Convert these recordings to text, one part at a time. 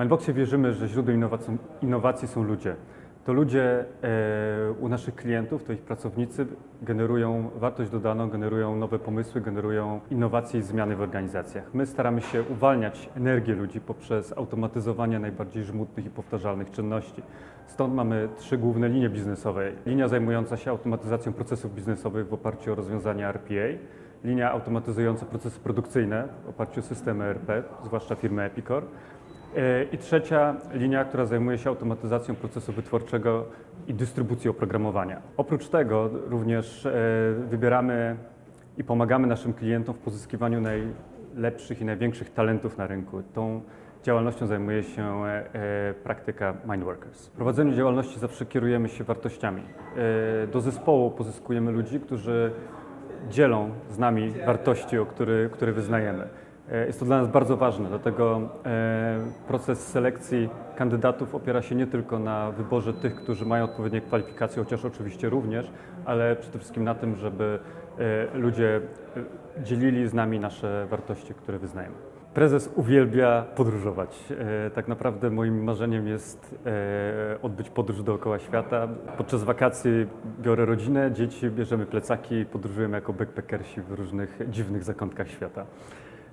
Mindboxie wierzymy, że źródłem innowacji, są ludzie. To ludzie e, u naszych klientów, to ich pracownicy generują wartość dodaną, generują nowe pomysły, generują innowacje i zmiany w organizacjach. My staramy się uwalniać energię ludzi poprzez automatyzowanie najbardziej żmudnych i powtarzalnych czynności. Stąd mamy trzy główne linie biznesowe. Linia zajmująca się automatyzacją procesów biznesowych w oparciu o rozwiązania RPA, linia automatyzująca procesy produkcyjne w oparciu o systemy ERP, zwłaszcza firmy Epicor. E, I trzecia linia, która zajmuje się automatyzacją procesu wytwórczego i dystrybucją oprogramowania. Oprócz tego również e, wybieramy i pomagamy naszym klientom w pozyskiwaniu najlepszych i największych talentów na rynku. Tą działalnością zajmuje się e, praktyka Mindworkers. W prowadzeniu działalności zawsze kierujemy się wartościami. Do zespołu pozyskujemy ludzi, którzy dzielą z nami wartości, o które wyznajemy. E, Jest to dla nas bardzo ważne, dlatego e, proces selekcji kandydatów opiera się nie tylko na wyborze tych, którzy mają odpowiednie kwalifikacje, chociaż oczywiście również, ale przede wszystkim na tym, żeby e, ludzie dzielili z nami nasze wartości, które wyznajemy. Prezes uwielbia podróżować. Tak naprawdę moim marzeniem jest odbyć podróż dookoła świata. Podczas wakacji biorę rodzinę, dzieci, bierzemy plecaki i podróżujemy jako backpackersi w różnych dziwnych zakątkach świata.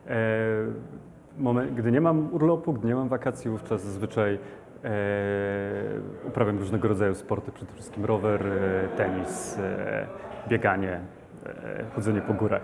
E, Moment, gdy nie mam urlopu, gdy nie mam wakacji, wówczas zazwyczaj e, uprawiam różnego rodzaju sporty, przede wszystkim rower, e, tenis, e, bieganie, e, chodzenie po górach.